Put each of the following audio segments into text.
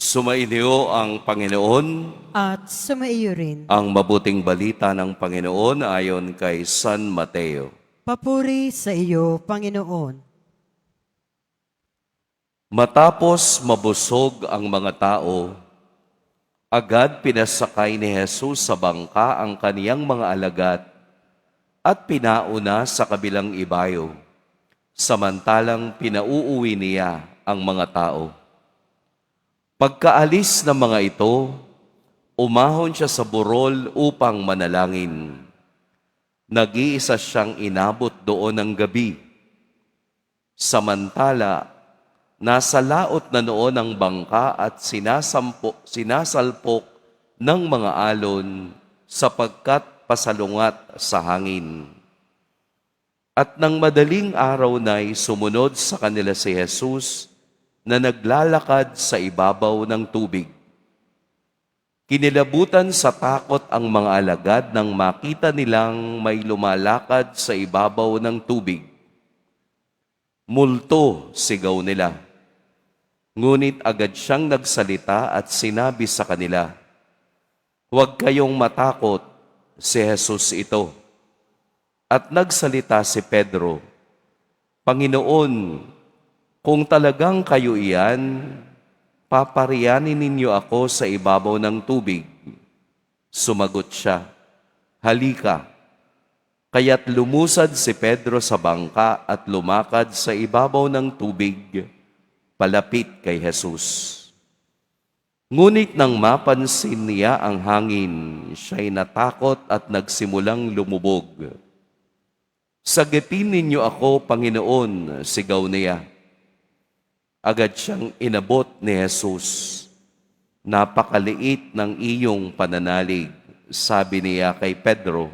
Sumainyo ang Panginoon, at sumaiyo rin. ang mabuting balita ng Panginoon ayon kay San Mateo. Papuri sa iyo, Panginoon. Matapos mabusog ang mga tao, agad pinasakay ni Jesus sa bangka ang kaniyang mga alagad at pinauna sa kabilang ibayo, samantalang pinauuwi niya ang mga tao. Pagkaalis ng mga ito, umahon siya sa burol upang manalangin. Nag-iisa siyang inabot doon ng gabi. Samantala, nasa laot na noon ang bangka at sinasampo, sinasalpok ng mga alon sapagkat pasalungat sa hangin. At nang madaling araw na'y sumunod sa kanila si Jesus na naglalakad sa ibabaw ng tubig. Kinilabutan sa takot ang mga alagad nang makita nilang may lumalakad sa ibabaw ng tubig. Multo, sigaw nila. Ngunit agad siyang nagsalita at sinabi sa kanila, Huwag kayong matakot, si Jesus ito. At nagsalita si Pedro, Panginoon, kung talagang kayo iyan, paparianin ninyo ako sa ibabaw ng tubig. Sumagot siya, Halika. Kaya't lumusad si Pedro sa bangka at lumakad sa ibabaw ng tubig, palapit kay Jesus. Ngunit nang mapansin niya ang hangin, siya'y natakot at nagsimulang lumubog. Sagipin ninyo ako, Panginoon, sigaw niya. Agad siyang inabot ni Jesus. Napakaliit ng iyong pananalig, sabi niya kay Pedro.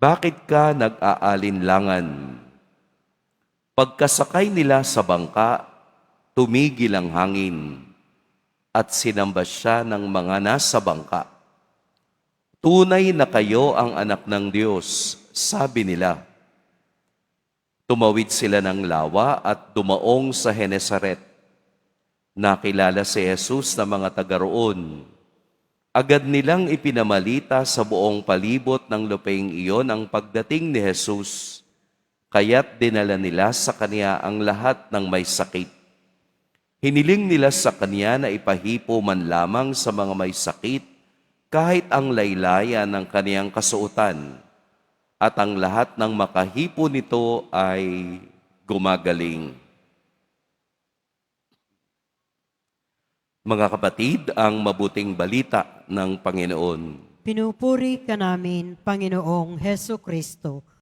Bakit ka nag-aalinlangan? Pagkasakay nila sa bangka, tumigil ang hangin at sinamba siya ng mga nasa bangka. Tunay na kayo ang anak ng Diyos, sabi nila. Tumawid sila ng lawa at dumaong sa Henesaret. Nakilala si Jesus na mga taga roon. Agad nilang ipinamalita sa buong palibot ng luping iyon ang pagdating ni Jesus, kaya't dinala nila sa kanya ang lahat ng may sakit. Hiniling nila sa kanya na ipahipo man lamang sa mga may sakit kahit ang laylayan ng kaniyang kasuotan at ang lahat ng makahipo nito ay gumagaling. Mga kapatid, ang mabuting balita ng Panginoon. Pinupuri ka namin, Panginoong Heso Kristo.